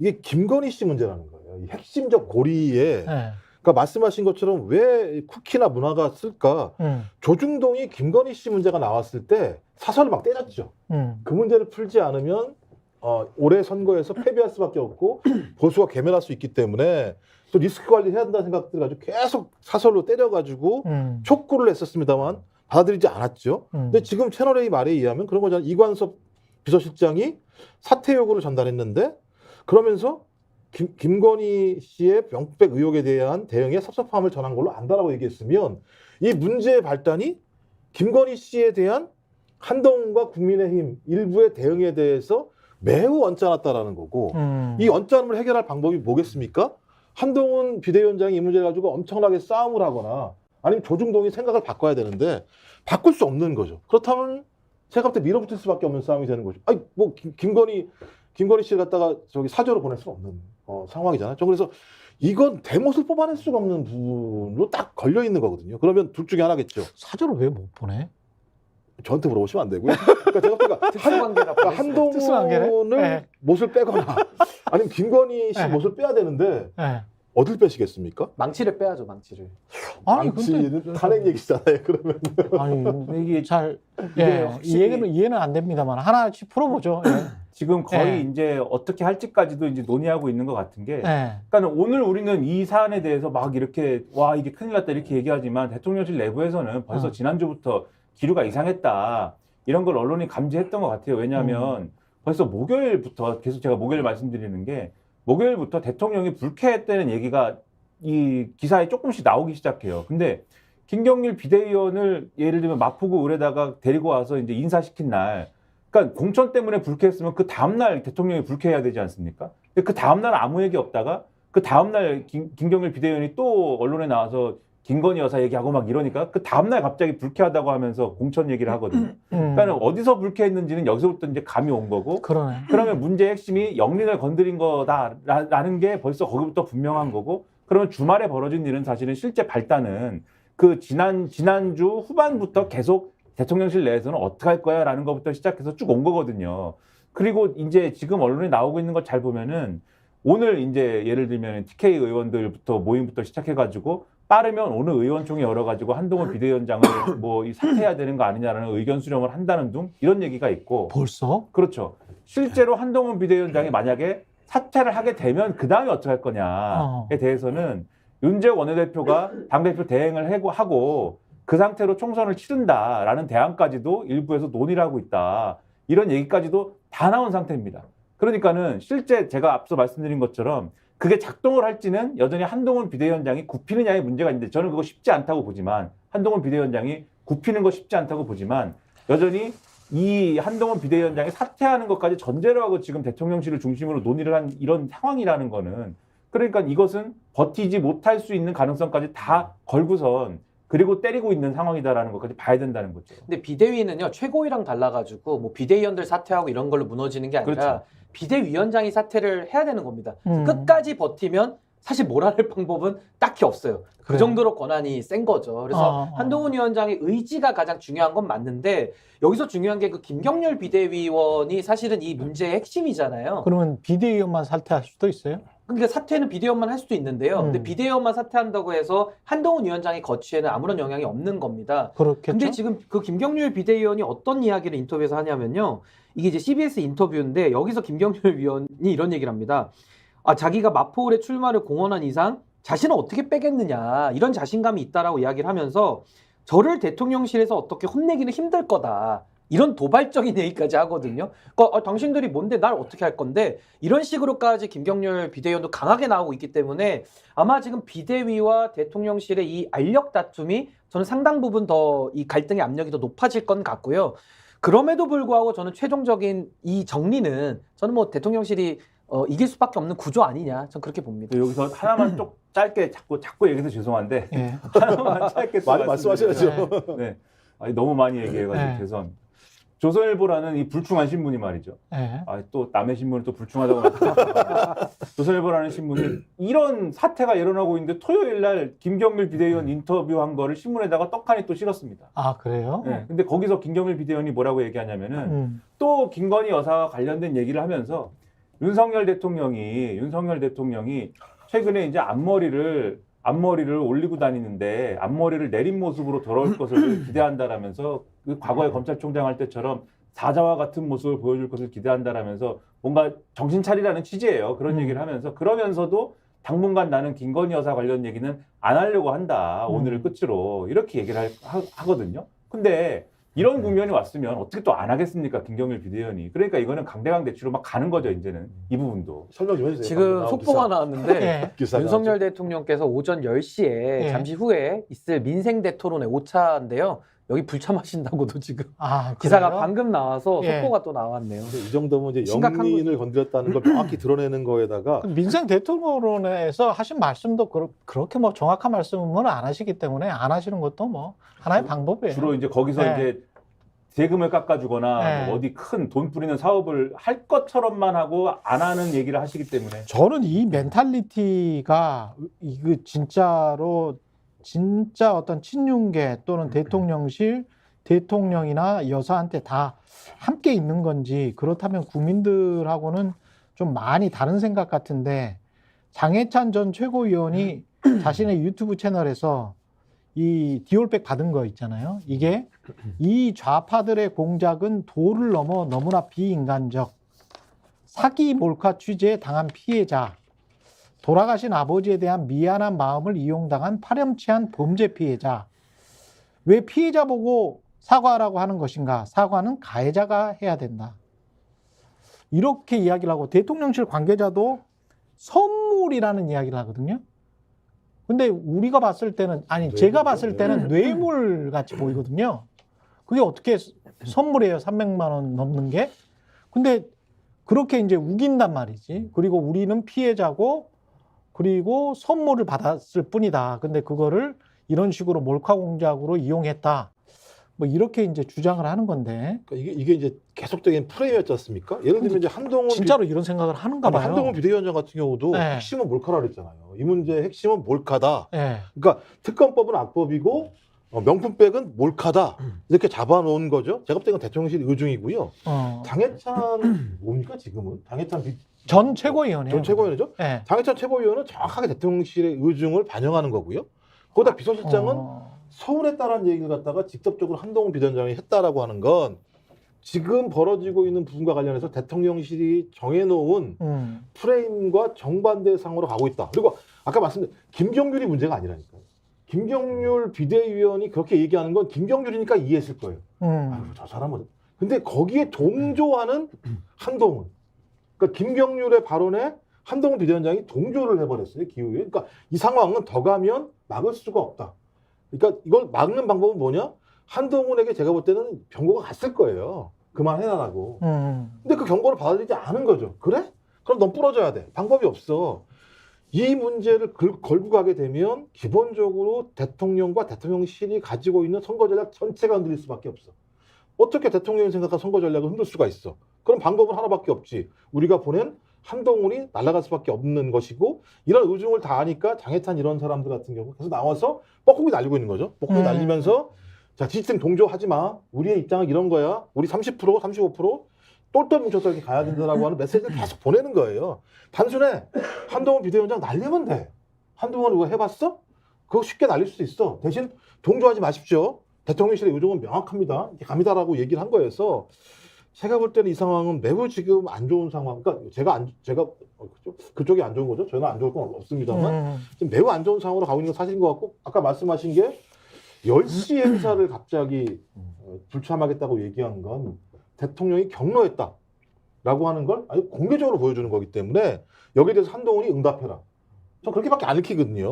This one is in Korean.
이게 김건희 씨 문제라는 거예요. 이 핵심적 고리에 예. 그러니까 말씀하신 것처럼 왜 쿠키나 문화가 쓸까? 음. 조중동이 김건희 씨 문제가 나왔을 때 사설을 막 때렸죠. 음. 그 문제를 풀지 않으면 어, 올해 선거에서 패배할 수밖에 없고 보수가 괴멸할 수 있기 때문에 또 리스크 관리해야 한다는 생각들 가지고 계속 사설로 때려가지고 음. 촉구를 했었습니다만 받아들이지 않았죠. 음. 근데 지금 채널A 말에 의하면 그런 거잖아요. 이관섭 비서실장이 사퇴 요구를 전달했는데 그러면서 김, 김건희 씨의 명백 의혹에 대한 대응에 섭섭함을 전한 걸로 안다라고 얘기했으면 이 문제의 발단이 김건희 씨에 대한 한동훈과 국민의힘 일부의 대응에 대해서 매우 언짢았다라는 거고 음. 이 언짢음을 해결할 방법이 뭐겠습니까? 한동훈 비대위원장이 이 문제를 가지고 엄청나게 싸움을 하거나 아니면 조중동이 생각을 바꿔야 되는데 바꿀 수 없는 거죠. 그렇다면 제가 볼때 밀어붙일 수밖에 없는 싸움이 되는 거죠. 아니 뭐 김, 김건희 김건희 씨를 갖다가 저기 사저로 보낼 수 없는 어, 상황이잖아요. 저 그래서 이건 대못을 뽑아낼 수가 없는 부분으로 딱 걸려 있는 거거든요. 그러면 둘 중에 하나겠죠. 사저를 왜못 보내? 저한테 물어보시면 안 되고요. 그러니까 제가 한, 특수관계라 그러니까? 한동훈을 네. 못을 빼거나 아니면 김건희 씨 네. 못을 빼야 되는데 예. 어딜 빼시겠습니까? 망치를 빼야죠 망치를. 아니 망치는 탄핵 얘기잖아요. 그러면 아니 이게 잘 이게 예, 확실히- 이해는 이해는 안 됩니다만 하나씩 풀어보죠. 예. 지금 거의 네. 이제 어떻게 할지까지도 이제 논의하고 있는 것 같은 게 예. 그러니까 오늘 우리는 이 사안에 대해서 막 이렇게 와 이게 큰일 났다 이렇게 얘기하지만 대통령실 내부에서는 벌써 어. 지난주부터 기류가 이상했다 이런 걸 언론이 감지했던 것 같아요. 왜냐하면 음. 벌써 목요일부터 계속 제가 목요일 말씀드리는 게 목요일부터 대통령이 불쾌했다는 얘기가 이 기사에 조금씩 나오기 시작해요. 근데 김경일 비대위원을 예를 들면 마포구 을에다가 데리고 와서 이제 인사시킨 날 그러니까 공천 때문에 불쾌했으면 그 다음날 대통령이 불쾌해야 되지 않습니까? 그 다음날 아무 얘기 없다가 그 다음날 김, 김경일 비대위원이 또 언론에 나와서 김건희 여사 얘기하고 막 이러니까 그 다음날 갑자기 불쾌하다고 하면서 공천 얘기를 하거든요. 음. 그러니까 어디서 불쾌했는지는 여기서부터 이제 감이 온 거고 그러네. 그러면 문제의 핵심이 영린을 건드린 거다라는 게 벌써 거기부터 분명한 거고 그러면 주말에 벌어진 일은 사실은 실제 발단은 그 지난 지난주 후반부터 계속 대통령실 내에서는 어떻게 할 거야라는 것부터 시작해서 쭉 온 거거든요. 그리고 이제 지금 언론에 나오고 있는 것잘 보면은 오늘 이제 예를 들면 TK 의원들부터 모임부터 시작해가지고 빠르면 오늘 의원총회 열어가지고 한동훈 비대위원장을 뭐 이 사퇴해야 되는 거 아니냐라는 의견 수렴을 한다는 등 이런 얘기가 있고 벌써? 그렇죠. 실제로 한동훈 비대위원장이 만약에 사퇴를 하게 되면 그 다음에 어떻게 할 거냐에 대해서는 윤재욱 원내대표가 당대표 대행을 하고 그 상태로 총선을 치른다라는 대안까지도 일부에서 논의를 하고 있다. 이런 얘기까지도 다 나온 상태입니다. 그러니까는 실제 제가 앞서 말씀드린 것처럼 그게 작동을 할지는 여전히 한동훈 비대위원장이 굽히느냐의 문제가 있는데 저는 그거 쉽지 않다고 보지만 한동훈 비대위원장이 굽히는 거 쉽지 않다고 보지만 여전히 이 한동훈 비대위원장이 사퇴하는 것까지 전제로 하고 지금 대통령실을 중심으로 논의를 한 이런 상황이라는 거는 그러니까 이것은 버티지 못할 수 있는 가능성까지 다 걸고선 그리고 때리고 있는 상황이다라는 것까지 봐야 된다는 거죠. 근데 비대위는요 최고위랑 달라가지고 뭐 비대위원들 사퇴하고 이런 걸로 무너지는 게 아니라 그렇죠. 비대위원장이 사퇴를 해야 되는 겁니다. 음. 끝까지 버티면 사실 몰아낼 방법은 딱히 없어요. 그. 정도로 권한이 센 거죠. 그래서 어, 어. 한동훈 위원장의 의지가 가장 중요한 건 맞는데 여기서 중요한 게 그 김경률 비대위원이 사실은 이 문제의 핵심이잖아요. 그러면 비대위원만 사퇴할 수도 있어요? 그러니까 사퇴는 비대위원만 할 수도 있는데요. 근데 음. 비대위원만 사퇴한다고 해서 한동훈 위원장의 거취에는 아무런 영향이 없는 겁니다. 그렇겠죠. 근데 지금 그 김경률 비대위원이 어떤 이야기를 인터뷰에서 하냐면요. 이게 이제 CBS 인터뷰인데 여기서 김경률 위원이 이런 얘기를 합니다. 아, 자기가 마포울에 출마를 공언한 이상 자신을 어떻게 빼겠느냐 이런 자신감이 있다라고 이야기를 하면서 저를 대통령실에서 어떻게 혼내기는 힘들 거다. 이런 도발적인 얘기까지 하거든요. 그러니까 아, 당신들이 뭔데 날 어떻게 할 건데 이런 식으로까지 김경률 비대위원도 강하게 나오고 있기 때문에 아마 지금 비대위와 대통령실의 이 알력 다툼이 저는 상당 부분 더 이 갈등의 압력이 더 높아질 건 같고요. 그럼에도 불구하고 저는 최종적인 이 정리는 저는 뭐 대통령실이 어, 이길 수밖에 없는 구조 아니냐. 전 그렇게 봅니다. 여기서 하나만 좀 짧게 자꾸 자꾸 얘기해서 죄송한데 예. 하나만 짧게 말씀하셔야죠. 말씀드리면, 네. 아니, 너무 많이 얘기해가지고 네. 죄송합니다. 조선일보라는 이 불충한 신문이 말이죠. 예. 아, 또 남의 신문을 또 불충하다고 말씀하셨어요. 조선일보라는 신문이 이런 사태가 일어나고 있는데 토요일 날 김경일 비대위원 인터뷰한 거를 신문에다가 떡하니 또 실었습니다. 아 그래요? 네. 근데 거기서 김경일 비대위원이 뭐라고 얘기하냐면은 음. 또 김건희 여사와 관련된 얘기를 하면서 윤석열 대통령이 윤석열 대통령이 최근에 이제 앞머리를 앞머리를 올리고 다니는데 앞머리를 내린 모습으로 돌아올 것을 기대한다라면서 그 과거에 검찰총장 할 때처럼 사자와 같은 모습을 보여줄 것을 기대한다라면서 뭔가 정신 차리라는 취지예요. 그런 음. 얘기를 하면서 그러면서도 당분간 나는 김건희 여사 관련 얘기는 안 하려고 한다. 음. 오늘을 끝으로 이렇게 얘기를 할- 하, 하거든요. 근데 이런 국면이 왔으면 어떻게 또 안 하겠습니까? 김경일 비대위원이. 그러니까 이거는 강대강 대치로 막 가는 거죠, 이제는. 이 부분도. 설명 좀 해주세요. 지금 방금 나온 속보가 기사. 나왔는데 예. 기사가 윤석열 나왔죠. 대통령께서 오전 10시에 예. 잠시 후에 있을 민생 대토론의 5차인데요. 여기 불참하신다고도 지금 아, 기사가 그래요? 방금 나와서 예. 속보가 또 나왔네요. 근데 이 정도면 이제 심각한 영민을 건드렸다는 걸 명확히 드러내는 거에다가 그 민생 대통령론에서 하신 말씀도 그렇, 그렇게 뭐 정확한 말씀은 안 하시기 때문에 안 하시는 것도 뭐 하나의 방법이에요. 주로 이제 거기서 네. 이제 세금을 깎아주거나 네. 뭐 어디 큰 돈 뿌리는 사업을 할 것처럼만 하고 안 하는 얘기를 하시기 때문에 저는 이 멘탈리티가 이거 진짜로 진짜 어떤 친윤계 또는 대통령실 대통령이나 여사한테 다 함께 있는 건지 그렇다면 국민들하고는 좀 많이 다른 생각 같은데 장해찬 전 최고위원이 자신의 유튜브 채널에서 이 디올백 받은 거 있잖아요. 이게 이 좌파들의 공작은 도를 넘어 너무나 비인간적 사기 몰카 취재에 당한 피해자, 돌아가신 아버지에 대한 미안한 마음을 이용당한 파렴치한 범죄 피해자. 왜 피해자 보고 사과하라고 하는 것인가? 사과는 가해자가 해야 된다. 이렇게 이야기를 하고 대통령실 관계자도 선물이라는 이야기를 하거든요. 근데 우리가 봤을 때는 아니 뇌물이요? 제가 봤을 때는 뇌물. 뇌물 같이 보이거든요. 그게 어떻게 선물이에요? 300만 원 넘는 게? 근데 그렇게 이제 우긴단 말이지. 그리고 우리는 피해자고 그리고 선물을 받았을 뿐이다. 근데 그거를 이런 식으로 몰카 공작으로 이용했다. 뭐 이렇게 이제 주장을 하는 건데 그러니까 이게 이게 이제 계속적인 프레임이었지 않습니까? 예를 들면 이제 한동훈 진짜로 이런 생각을 하는가 봐요. 한동훈 비대위원장 같은 경우도 네. 핵심은 몰카라 그랬잖아요. 이 문제의 핵심은 몰카다. 예. 그러니까 특검법은 악법이고 어, 명품백은 몰카다. 이렇게 잡아놓은 거죠. 제가 볼 때는 대통령실 의중이고요. 어. 장해찬 뭡니까 지금은? 장해찬 비, 전 최고위원이에요. 전 최고위원이죠. 예. 장해찬 최고위원은 정확하게 대통령실의 의중을 반영하는 거고요. 거기다 비서실장은 어. 서운했다라는 얘기를 갖다가 직접적으로 한동훈 비대위원장이 했다라고 하는 건 지금 벌어지고 있는 부분과 관련해서 대통령실이 정해놓은 음. 프레임과 정반대 상으로 가고 있다. 그리고 아까 말씀드린 김경률이 문제가 아니라니까요. 김경률 비대위원이 그렇게 얘기하는 건 김경률이니까 이해했을 거예요. 아유, 음. 저 사람은. 근데 거기에 동조하는 한동훈. 그러니까 김경률의 발언에 한동훈 비대위원장이 동조를 해버렸어요. 기후에. 그러니까 이 상황은 더 가면 막을 수가 없다. 그러니까 이걸 막는 방법은 뭐냐? 한동훈에게 제가 볼 때는 경고가 갔을 거예요. 그만해라라고. 음. 근데 그 경고를 받아들이지 않은 거죠. 그래? 그럼 넌 부러져야 돼. 방법이 없어. 이 문제를 걸, 걸고 가게 되면 기본적으로 대통령과 대통령실이 가지고 있는 선거 전략 전체가 흔들릴 수밖에 없어. 어떻게 대통령이 생각한 선거 전략을 흔들 수가 있어? 그럼 방법은 하나밖에 없지. 우리가 보낸 한동훈이 날아갈 수밖에 없는 것이고 이런 의중을 다 아니까 장해찬 이런 사람들 같은 경우 계속 나와서 뻐꾸기 날리고 있는 거죠. 뻐꾸기 음. 날리면서 자 지지층 동조하지 마. 우리의 입장은 이런 거야. 우리 30% 35% 똘똘 뭉쳐서 이렇게 가야 된다라고 하는 메시지를 계속 보내는 거예요. 단순해 한동훈 비대위원장 날리면 돼. 한동훈 이거 해봤어? 그거 쉽게 날릴 수 있어. 대신 동조하지 마십시오. 대통령실의 의중은 명확합니다. 갑니다라고 얘기를 한 거여서 제가 볼 때는 이 상황은 매우 지금 안 좋은 상황. 그러니까 제가 안 제가 어, 그쪽, 그쪽 이 안 좋은 거죠. 저는 안 좋을 건 없습니다만 음. 지금 매우 안 좋은 상황으로 가고 있는 건 사실인 것 같고 아까 말씀하신 게 10시 행사를 갑자기 어, 불참하겠다고 얘기한 건 대통령이 경로했다 라고 하는 걸 아주 공개적으로 보여주는 거기 때문에 여기에 대해서 한동훈이 응답해라. 전 그렇게밖에 안 읽히거든요.